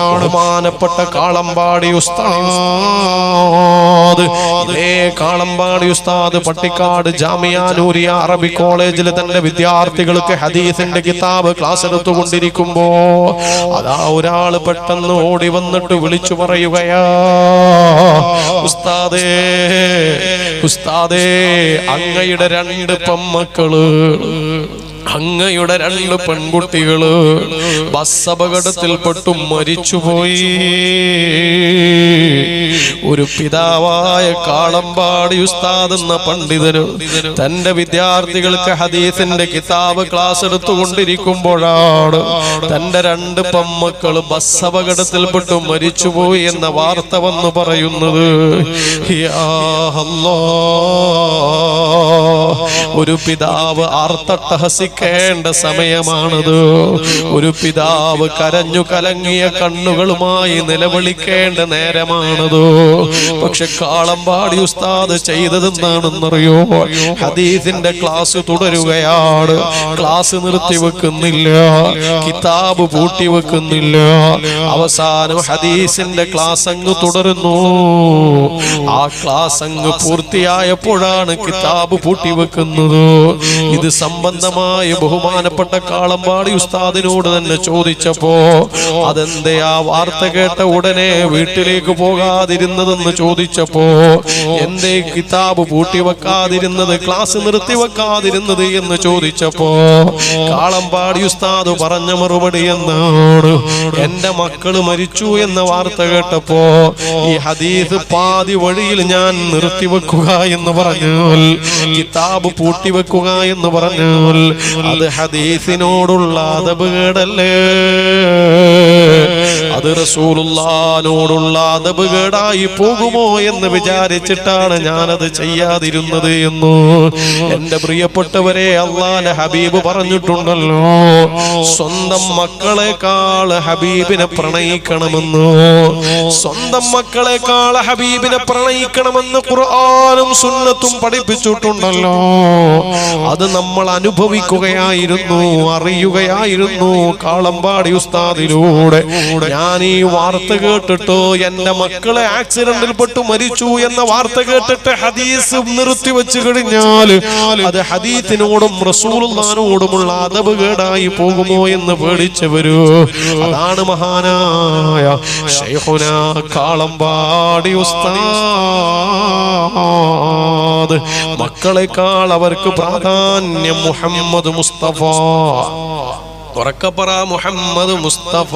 ബഹുമാനപ്പെട്ട കാളമ്പാടി ഉസ്താദ്. ഇതേ കാളമ്പാടി ഉസ്താദ് പട്ടിക്കാട് ജാമിയാനൂരിയ അറബി കോളേജിൽ തന്റെ വിദ്യാർത്ഥികൾക്ക് ഹദീസിന്റെ കിതാബ് ക്ലാസ് എടുത്തുകൊണ്ടിരിക്കുമ്പോ അതാ ഒരാൾ പെട്ടെന്ന് ഓടി വന്നിട്ട് വിളിച്ചു പറയുകയാ ഉസ്താദേ ഉസ്താദേ അങ്ങയുടെ രണ്ട് പെമ്മക്കൾ അങ്ങയുടെ രണ്ട് പെൺകുട്ടികൾ ബസ് അപകടത്തിൽപ്പെട്ടു മരിച്ചുപോയി. ഒരു പിതാവായ കാളമ്പാടി ഉസ്താദ് എന്ന പണ്ഡിതന് തന്റെ വിദ്യാർത്ഥികൾക്ക് ഹദീസിന്റെ കിതാബ് ക്ലാസ് എടുത്തുകൊണ്ടിരിക്കുമ്പോഴാണ് തന്റെ രണ്ട് പമ്മക്കൾ ബസ് അപകടത്തിൽപ്പെട്ടു മരിച്ചുപോയി എന്ന വാർത്ത വന്നു പറയുന്നത്. യാ അല്ലാഹ്. ഒരു പിതാവ് ആർത്തട്ടഹസിക്കേണ്ട സമയമാണത്. ഒരു പിതാവ് കരഞ്ഞു കലങ്ങിയ കണ്ണുകളുമായി നിലവിളിക്കേണ്ട നേരമാണത്. പക്ഷെ കാളമ്പാടി ഉസ്താദ് ചെയ്തതെന്നാണെന്നറിയോ ഹദീസിന്റെ ക്ലാസ് തുടരുകയാണ്. ക്ലാസ് നിർത്തി വെക്കുന്നില്ല. കിതാബ് പൂട്ടി വെക്കുന്നില്ല. അവസാനം ഹദീസിന്റെ ക്ലാസ് അങ്ങ് തുടരുന്നു. ആ ക്ലാസ് അങ്ങ് പൂർത്തിയായപ്പോഴാണ് കിതാബ് പൂട്ടിവെക്കുന്നത് ഇത് സംബന്ധമായി ബഹുമാനപ്പെട്ട കാളമ്പാടി ഉസ്താദിനോട് തന്നെ ചോദിച്ചപ്പോ അതെന്തേ ആ വാർത്ത കേട്ട ഉടനെ വീട്ടിലേക്ക് പോകാതിരുന്നതെന്ന് ചോദിച്ചപ്പോ എന്തേ കിതാബ് പൂട്ടി വെക്കാതിരുന്നത് ക്ലാസ് നിർത്തി വെക്കാതിരുന്നത് എന്ന് ചോദിച്ചപ്പോ കാളമ്പാടി ഉസ്താദ് പറഞ്ഞ മറുപടി എന്നാണ് എന്റെ മക്കൾ മരിച്ചു എന്ന വാർത്ത കേട്ടപ്പോ ഈ ഹദീസ് പാതി വഴിയിൽ ഞാൻ നിർത്തിവെക്കുക എന്ന് പറഞ്ഞാൽ കിതാബ് പൂട്ടിവെക്കുക എന്ന് പറഞ്ഞാൽ അത് ഹദീസിനോടുള്ള അതബ് കേടല്ലേ? അത് റസൂലുള്ളാനോടുള്ള അതബ് കേടായി പോകുമോ എന്ന് വിചാരിച്ചിട്ടാണ് ഞാനത് ചെയ്യാതിരുന്നത് എന്ന്. എന്റെ പ്രിയപ്പെട്ടവരെ അള്ളാന്റെ ഹബീബ് പറഞ്ഞിട്ടുണ്ടല്ലോ സ്വന്തം മക്കളെക്കാൾ ഹബീബിനെ പ്രണയിക്കണമെന്ന്. സ്വന്തം മക്കളെക്കാൾ ഹബീബിനെ പ്രണയിക്കണമെന്ന് ഖുർആാനും സുന്നത്തും പഠിപ്പിച്ചിട്ടുണ്ടല്ലോ. അത് നമ്മൾ അനുഭവിക്കുകയായിരുന്നു അറിയുകയായിരുന്നു കാളമ്പാടി ഉസ്താദിലൂടെ. ഞാൻ ഈ വാർത്ത കേട്ടിട്ട്. എന്റെ മക്കളെ ആക്സിഡന്റിൽ പെട്ടു മരിച്ചു എന്ന വാർത്ത കേട്ടിട്ട് ഹദീസ് നിർത്തി വെച്ചു കഴിഞ്ഞാൽ അത് ഹദീത്തിനോടും റസൂലുള്ളാനോടുമുള്ള അതവ് കേടായി പോകുമോ എന്ന് പേടിച്ചവരൂ. അതാണ് മഹാനായ ശൈഹുന കാളമ്പാടി ഉസ്താദ്. മക്കളെക്കാൾ അവർക്ക് പ്രാധാന്യം മുഹമ്മദ് മുസ്തഫ. ഉറക്കപ്പറ മുഹമ്മദ് മുസ്തഫ.